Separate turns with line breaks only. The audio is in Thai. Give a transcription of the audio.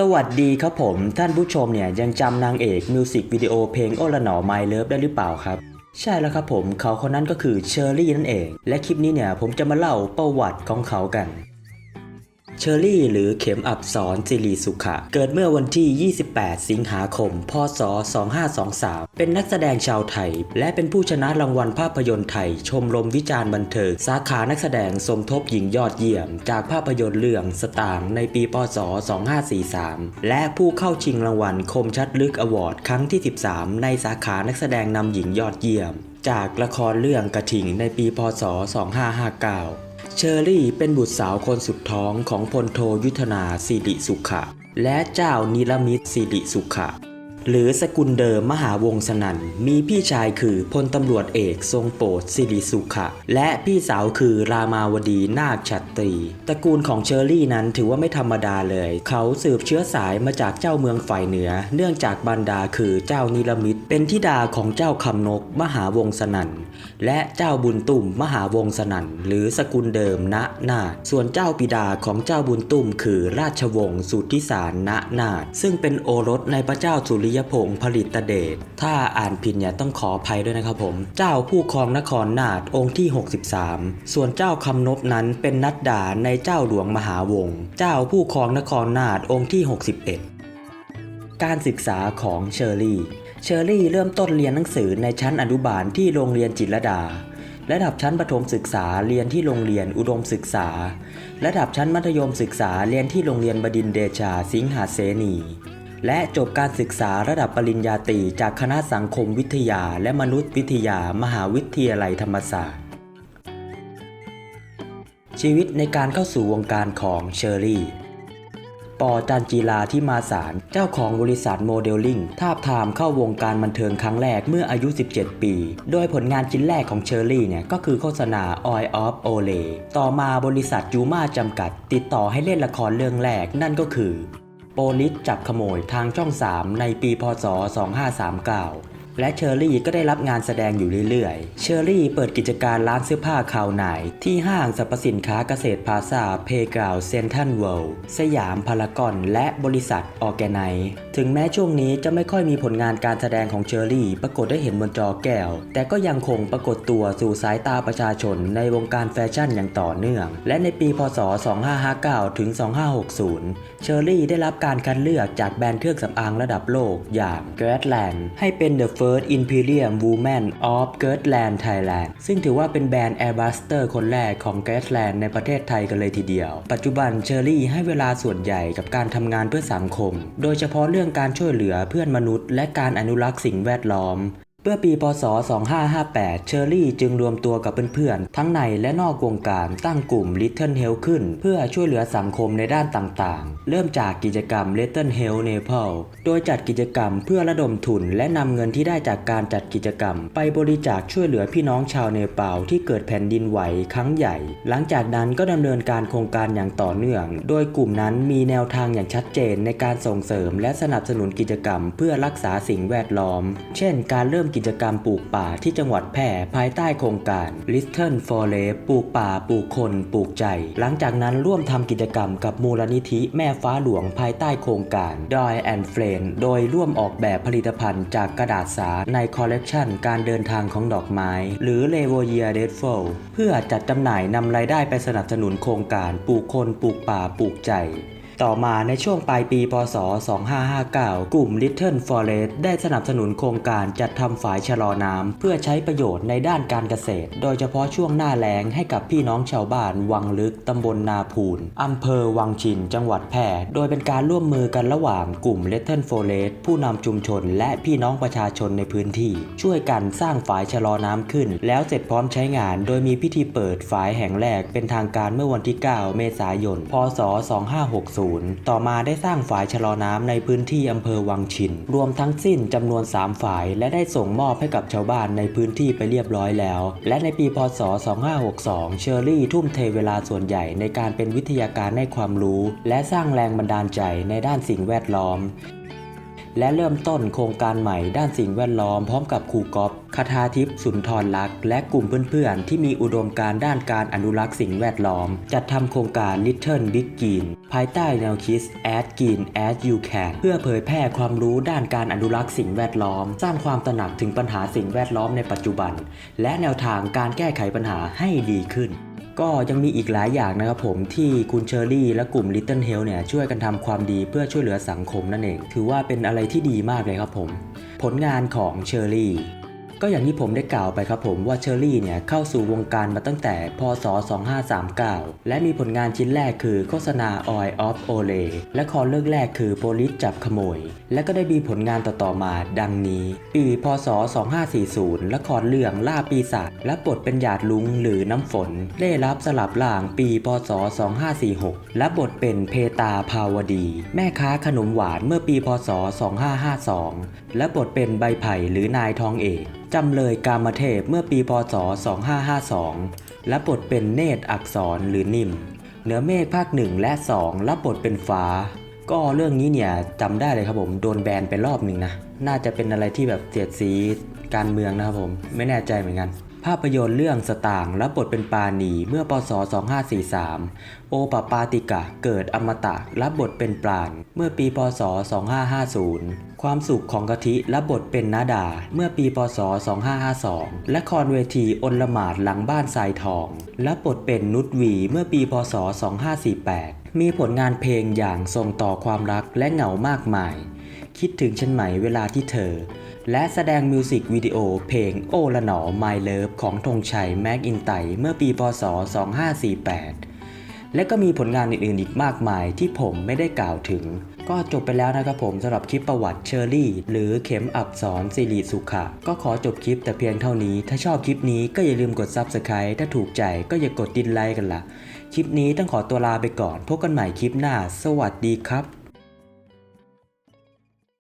สวัสดีครับผม ท่านผู้ชมเนี่ยยังจำนางเอกมิวสิกวิดีโอเพลงโอละหนอไมเลิฟได้หรือเปล่าครับ ใช่แล้วครับผมเขาคนนั้นก็คือเชอรี่นั่นเอง และคลิปนี้เนี่ยผมจะมาเล่าประวัติของเขากัน เชอรี่หรือเข็มอับสรสิริสุขะ เกิดเมื่อวันที่ 28 สิงหาคม พศ 2523 เป็นนักแสดงชาวไทย และเป็นผู้ชนะรางวัลภาพยนตร์ไทย ชมรมวิจารณ์บันเทิง สาขานักแสดงสมทบหญิงยอดเยี่ยม จากภาพยนตร์เรื่องสตางในปี พศ 2543 และผู้เข้าชิงรางวัลคมชัดลึกอวอร์ดครั้งที่ 13 ในสาขานักแสดงนำหญิงยอดเยี่ยม จากละครเรื่องกระถิ่งในปี พศ 2559 เชอรี่เป็นบุตรสาวคนสุดท้องของพลโทยุทธนาสิริสุขะ และเจ้านิรมิตสิริสุขะ หรือสกุลเดิมมหาวงศ์สนันมีพี่ชายคือพลตำรวจเอกทรงโปรดสิริสุขะ และพี่สาวคือรามาวดีนาคชัตรีตระกูลของเชอรี่นั้นถือว่าไม่ธรรมดาเลย เขาสืบเชื้อสายมาจากเจ้าเมืองฝ่ายเหนือ เนื่องจากบรรดาคือเจ้านิรมิตเป็นธิดาของเจ้าคำนกมหาวงศ์สนันและเจ้าบุญตุ่มมหาวงศ์สนันหรือสกุลเดิมณนาถส่วนเจ้าปิดาของเจ้าบุญตุ่มคือราชวงศ์สุทธิสารณนาถซึ่งเป็นโอรสในพระเจ้าสุริยยพงศ์ผลิตเดช ถ้าอ่านผิดเนี่ยต้องขออภัยด้วยนะครับผม เจ้าผู้ครองนครนาถองค์ที่ 63 ส่วนเจ้าคำนบนั้นเป็นนัดดาในเจ้าหลวงมหาวงศ์เจ้าผู้ครองนครนาถองค์ที่ 61 การศึกษาของเชอรี่ เชอรี่เริ่มต้นเรียนหนังสือในชั้นอนุบาลที่โรงเรียนจิตรดาระดับชั้นประถมศึกษาเรียนที่โรงเรียนอุดมศึกษา ระดับชั้นมัธยมศึกษาเรียนที่โรงเรียนบดินเดชาสิงหาเสนี และจบการศึกษาระดับปริญญาตรีจากคณะสังคมวิทยาและมนุษยวิทยามหาวิทยาลัยธรรมศาสตร์ ชีวิตในการเข้าสู่วงการของเชอรี่ปอจันจีลาที่มาสารเจ้าของบริษัทโมเดลลิ่งทาบทามเข้าวงการบันเทิงครั้งแรกเมื่ออายุ 17 ปี โดยผลงานชิ้นแรกของเชอรี่เนี่ยก็คือโฆษณา Oil of Olay ต่อมาบริษัทยูมาจำกัด ติดต่อให้เล่นละครเรื่องแรกนั่นก็คือ โปลิสจับขโมยทางช่อง 3 ในปีพศ 2539 และเชอรี่ก็ได้รับงานแสดงอยู่เรื่อยๆ เชอรี่เปิดกิจการร้านเสื้อผ้าคาวไหนที่ห้างสรรพสินค้าเกษตรพาซาเพกาวเซนทันเวิลด์สยามพารากอนและบริษัทออแกไนถึงแม้ช่วงนี้จะไม่ค่อยมีผลงานการแสดงของเชอรี่ปรากฏได้เห็นบนจอแก้ว แต่ก็ยังคงปรากฏตัวสู่สายตาประชาชนในวงการแฟชั่นอย่างต่อเนื่อง และในปีพศ 2559 ถึง 2560 เชอรี่ได้รับการคัดเลือกจากแบรนด์เครื่องสำอางระดับโลกอย่าง g r a d l a n d ให้เป็น The First Imperial Woman of g r a d l a n d Thailand ซึ่งถือว่าเป็นแบรนด์ Airbuster คนแรกของ g r a d l a n d ในประเทศไทยกันเลยทีเดียว ปัจจุบันเชอรี่ให้เวลาส่วนใหญ่กับการทำงานเพื่อสังคม โดยเฉพาะเรื่องการช่วยเหลือเพื่อนมนุษย์ และการอนุรักษ์สิ่งแวดล้อม เมื่อปีพศ 2558 เชอรี่จึงรวมตัวกับเพื่อนๆ ทั้งในและนอกวงการตั้งกลุ่ม Little Health ขึ้น เพื่อช่วยเหลือสังคมในด้านต่างๆ เริ่มจากกิจกรรม Little Health Nepal โดยจัดกิจกรรมเพื่อระดมทุนและนำเงินที่ได้จากการจัดกิจกรรม ไปบริจาคช่วยเหลือพี่น้องชาวเนปาลที่เกิดแผ่นดินไหวครั้งใหญ่ หลังจากนั้นก็ดำเนินการโครงการอย่างต่อเนื่อง โดยกลุ่มนั้นมีแนวทางอย่างชัดเจนในการส่งเสริม และสนับสนุนกิจกรรม เพื่อรักษาสิ่งแวดล้อม เช่น การเริ่มกิจกรรมปลูกป่าที่จังหวัดแพร่ภายใต้โครงการ Listen Forest ปลูกป่าปลูกคนปลูกใจ หลังจากนั้นร่วมทำกิจกรรมกับมูลนิธิแม่ฟ้าหลวงภายใต้โครงการ Joy and Friend โดยร่วมออกแบบผลิตภัณฑ์จากกระดาษสาในคอลเลกชันการเดินทางของดอกไม้ หรือ l e v o y e r d e a d f u l เพื่อจัดจำหน่ายนำรายได้ไปสนับสนุนโครงการปลูกคนปลูกป่าปลูกใจ ต่อมาในช่วงปลายปี พศ 2559 กลุ่ม Little Forest ได้สนับสนุนโครงการจัดทำฝายชะลอน้ำเพื่อใช้ประโยชน์ในด้านการเกษตร โดยเฉพาะช่วงหน้าแล้งให้กับพี่น้องชาวบ้านวังลึกตำบลนาพูนอำเภอวังชิน จังหวัดแพร่ โดยเป็นการร่วมมือกันระหว่างกลุ่ม Little Forest ผู้นำชุมชน และพี่น้องประชาชนในพื้นที่ ช่วยกันสร้างฝายชะลอน้ำขึ้น แล้วเสร็จพร้อมใช้งาน โดยมีพิธีเปิดฝายแห่งแรกเป็นทางการเมื่อวันที่ 9 เมษายน พศ 2560ต่อมาได้สร้างฝายชะลอน้ำในพื้นที่อำเภอวังชิน รวมทั้งสิ้นจำนวน 3 ฝาย และได้ส่งมอบให้กับชาวบ้านในพื้นที่ไปเรียบร้อยแล้ว และในปีพศ 2562 เชอรี่ทุ่มเทเวลาส่วนใหญ่ในการเป็นวิทยาการให้ความรู้ และสร้างแรงบันดาลใจในด้านสิ่งแวดล้อม และเริ่มต้นโครงการใหม่ด้านสิ่งแวดล้อมพร้อมกับครูกอฟ คทาทิพย์สุนทรลักษณ์และกลุ่มเพื่อนๆ ที่มีอุดมการณ์ด้านการอนุรักษ์สิ่งแวดล้อม จัดทำโครงการ Little Big Green ภายใต้แนวคิด As Green as You Can เพื่อเผยแพร่ความรู้ด้านการอนุรักษ์สิ่งแวดล้อม สร้างความตระหนักถึงปัญหาสิ่งแวดล้อมในปัจจุบัน และแนวทางการแก้ไขปัญหาให้ดีขึ้นก็ยังมีอีกหลายอย่างนะครับผมที่คุณเชอรี่และกลุ่ม Little Health เนี่ยช่วยกันทำความดีเพื่อช่วยเหลือสังคมนั่นเอง ถือว่าเป็นอะไรที่ดีมากเลยครับผม ผลงานของเชอรี่ ก็อย่างที่ผมได้กล่าวไปครับผมว่าเชอรี่เนี่ยเข้าสู่วงการมาตั้งแต่ พศ 2539 และมีผลงานชิ้นแรกคือโฆษณา Oil of Olay และคอนเรื่องแรกคือโ o ลิสจับขโมย และก็ได้มีผลงานต่อๆมาดังนี้ ปี พศ 2540 ละครเรื่องล่าปีศาจและบทเป็นหยาดลุงหรือน้ำฝน ได้รับสลับล่างปี พศ 2546 และบทเป็นเพตาภาวดี แม่ค้าขนมหวานเมื่อปี พศ 2552 และบทเป็นใบไผ่หรือนายทองเอกจำเลยกามเทพเมื่อปีพศ 2552และบทเป็นเนตรอักษรหรือนิม เหนือเมฆภาค 1 และ 2 รับบทเป็นฟ้า ก็เรื่องนี้เนี่ยจำได้เลยครับผมโดนแบนไปรอบหนึ่งนะ น่าจะเป็นอะไรที่แบบเสียดสีการเมืองนะครับผม ไม่แน่ใจเหมือนกัน ภาพยนตร์เรื่องสตางค์รับบทเป็นปาณีเมื่อปศ 2543 โอปปาติกะเกิดอมตะรับบทเป็นปราณเมื่อปีพศ 2550 ความสุขของกะทิรับบทเป็นนาดา เมื่อปีพศ 2552 และคอนเวทีอนละหมาดหลังบ้านทรายทองรับบทเป็นนุชวีเมื่อปีพศ 2548 มีผลงานเพลงอย่างส่งต่อความรักและเหงามากมาย คิดถึงฉันไหมเวลาที่เธอ และแสดงมิวสิกวิดีโอเพลงโอละหนอ My Love ของธงชัยแม็กอินไตเมื่อปีพศ 2548 และก็มีผลงานอื่นๆอีกมากมายที่ผมไม่ได้กล่าวถึง ก็จบไปแล้วนะครับผมสำหรับคลิปประวัติเชอรี่ หรือเข็มอับสอนสิริสุขะ ก็ขอจบคลิปแต่เพียงเท่านี้ ถ้าชอบคลิปนี้ก็อย่าลืมกด Subscribe ถ้าถูกใจก็อย่ากดดินไลค์กันละคลิปนี้ต้องขอตัวลาไปก่อนพบกันใหม่คลิปหน้า สวัสดีครับ